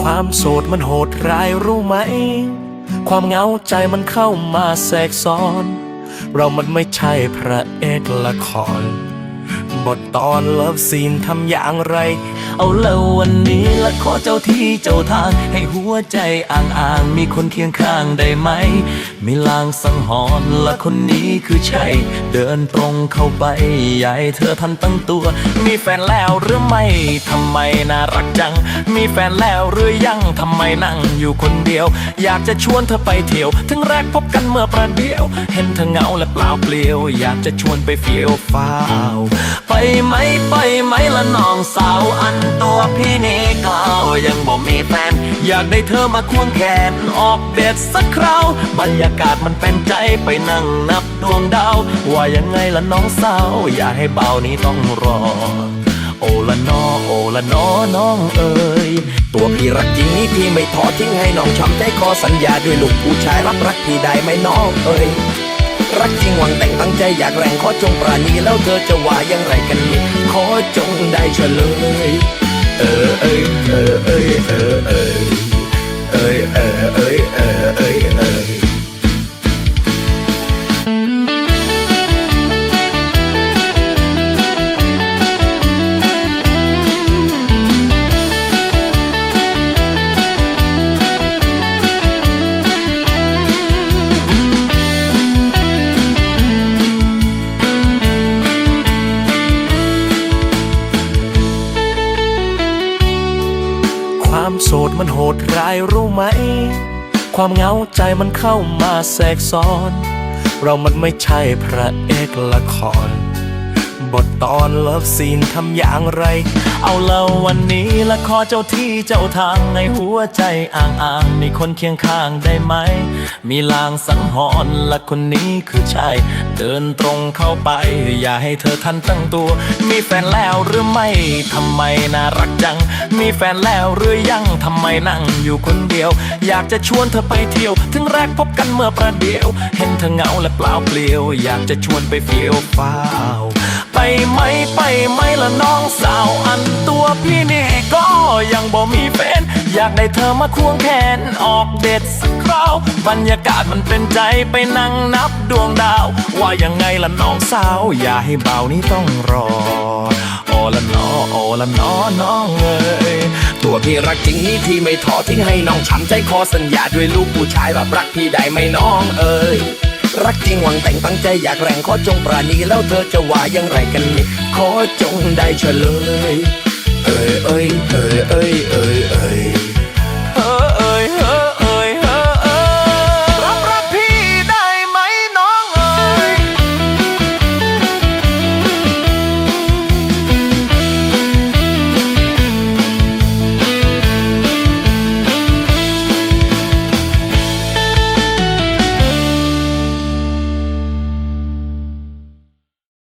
ความโสดมันโหดร้ายรู้ไหม ความเหงาใจมันเข้ามาแทรกซ้อน เรามันไม่ใช่พระเอกละคร บทตอนเลิฟซีนทำอย่างไร เอาแล้ววันนี้ละขอเจ้าที่เจ้าทาง ให้หัวใจอ่างอ่างมีคนเคียงข้างได้ไหม มีลางสังหรณ์ละคนนี้คือใช่ เดินตรงเข้าไปใหญ่เธอทันตั้งตัว มีแฟนแล้วหรือไม่ทำไมน่ารักจัง มีแฟนแล้วหรือยังทำไมนั่งอยู่คนเดียว อยากจะชวนเธอไปเที่ยวถึงแรกพบกันเมื่อประเดียว เห็นเธอเหงาและเปล่าเปลี่ยว อยากจะชวนไปเฟี้ยวฟ้าว บ่มีแฟน อยากได้เธอมาควงแขน ออกเดทสักคราว บรรยากาศมันเป็นใจไปนั่งนับดวงดาว ว่ายังไงละน้องสาว อย่าให้เบานี้ต้องรอ โอละนอโอละนอน้องเอ๋ยตัวพี่รักจริงนี่พี่ไม่ทอทิ้งให้น้องช้ำใจขอสัญญาด้วยลูกผู้ชายรับรักพี่ได้ไหมน้องเอ้ยรักจริงหวังแต่งตั้งใจอยากแรงขอจงปราณีแล้วเธอจะว่าย่างไรกันนี่ขอจงได้เฉลย เออเอ้ โสดมันโหดร้ายรู้ไหม ความเหงาใจมันเข้ามาแทรกซ้อน เรามันไม่ใช่พระเอกละคร บทตอนเลิฟซีนทำอย่างไร เอาแล้ววันนี้ละขอเจ้าที่เจ้าทางในหัวใจอ่างอ่างมีคนเคียงข้างได้ไหม มีลางสังหรณ์ละคนนี้คือใช่ เดินตรงเข้าไป อย่าให้เธอทันตั้งตัว มีแฟนแล้วหรือไม่ทำไมน่ารักจัง มีแฟนแล้วหรือยังทำไมนั่งอยู่คนเดียว อยากจะชวนเธอไปเที่ยว ถึงแรกพบกันเมื่อประเดียว เห็นเธอเหงาและเปล่าเปลี่ยว อยากจะชวนไปเฟี้ยวฟ้าว ไปไหมไปไหมละน้องสาวอันตัวพี่นี่ก็ยังบ่มีแฟน อยากได้เธอมาควงแขนออกเดทสักคราวบรรยากาศมันเป็นใจไปนั่งนับดวงดาว ว่ายังไงละน้องสาว อย่าให้เบานี้ต้องรอโอละนอโอละนอน้องเอ้ยตัวพี่รักจริงนี่พี่ไม่ท้อทิ้งให้น้องช้ำใจขอสัญญาด้วยลูกผู้ชายรับรักพี่ได้ไหมน้องเอ้ย รักจริงหวังแต่งตั้งใจอยากแรงขอจงปราณีแล้วเธอจะว่ายังไรกันนี่ขอจงได้เฉลย เอ้ยเอ้ยเอ้ยเอ้ยเอ้ยเอ้ย